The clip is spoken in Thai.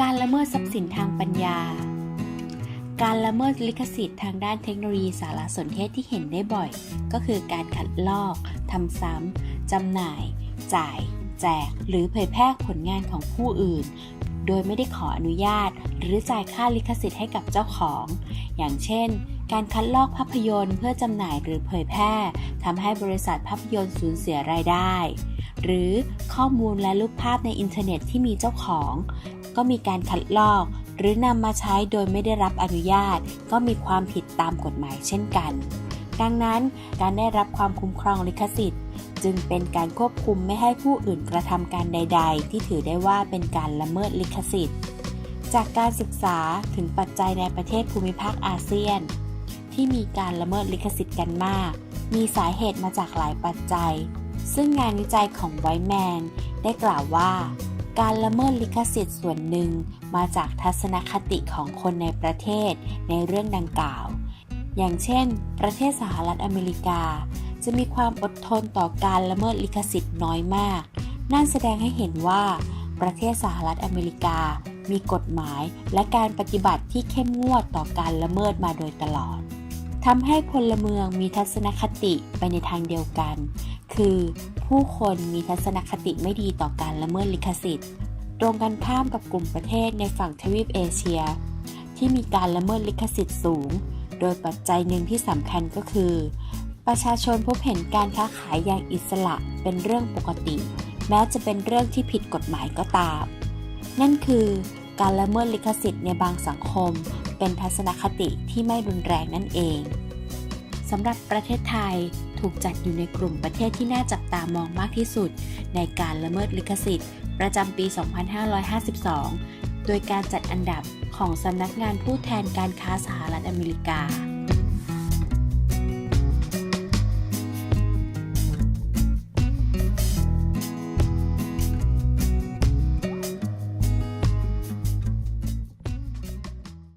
การละเมิดทรัพย์สินทางปัญญา การละเมิดลิขสิทธิ์ทางด้านเทคโนโลยีสารสนเทศที่เห็นได้บ่อย ก็คือการขัดลอกทำซ้ำจำหน่าย จ่าย แจก หรือเผยแพร่ผลงานของผู้อื่น โดยไม่ได้ขออนุญาต หรือจ่ายค่าลิขสิทธิ์ให้กับเจ้าของ อย่างเช่น การคัดลอกภาพยนตร์เพื่อจำหน่ายหรือเผยแพร่ทำให้บริษัทภาพยนตร์สูญเสียรายได้หรือข้อมูลและรูปภาพในอินเทอร์เน็ตที่มีเจ้าของ ก็มีการคัดลอก หรือนำมาใช้โดยไม่ได้รับอนุญาต ก็มีความผิดตามกฎหมายเช่นกัน ดังนั้นการได้รับความคุ้มครองลิขสิทธิ์ จึงเป็นการควบคุมไม่ให้ผู้อื่นกระทำการใด ๆ ที่ถือได้ว่าเป็นการละเมิดลิขสิทธิ์ จากการศึกษาถึงปัจจัยในประเทศภูมิภาคอาเซียน ที่มีการละเมิดลิขสิทธิ์กันมาก มีสาเหตุมาจากหลายปัจจัย ซึ่งงานวิจัยของไวแมนได้กล่าวว่า การละเมิดลิขสิทธิ์ส่วนหนึ่งมาจากทัศนคติของคนในประเทศในเรื่องดังกล่าว อย่างเช่น ประเทศสหรัฐอเมริกา จะมีความอดทนต่อการละเมิดลิขสิทธิ์น้อยมาก นั่นแสดงให้เห็นว่า ประเทศสหรัฐอเมริกา มีกฎหมายและการปฏิบัติที่เข้มงวดต่อการละเมิดมาโดยตลอดทำให้พลเมืองมีทัศนคติไปในทางเดียวกัน คือผู้คนมีทัศนคติไม่ดีต่อการละเมิดลิขสิทธิ์ ตรงกันข้ามกับกลุ่มประเทศในฝั่งทวีปเอเชีย ที่มีการละเมิดลิขสิทธิ์สูง โดยปัจจัยหนึ่งที่สำคัญก็คือ ประชาชนพบเห็นการค้าขายอย่างอิสระเป็นเรื่องปกติ แม้จะเป็นเรื่องที่ผิดกฎหมายก็ตาม นั่นคือการละเมิดลิขสิทธิ์ในบางสังคม เป็นทัศนคติที่ไม่รุนแรงนั่นเอง สำหรับประเทศไทยถูกจัดอยู่ในกลุ่มประเทศที่น่าจับตามองมากที่สุด ในการละเมิดลิขสิทธิ์ ประจำปี 2552 โดยการจัดอันดับของสำนักงานผู้แทนการค้าสหรัฐอเมริกา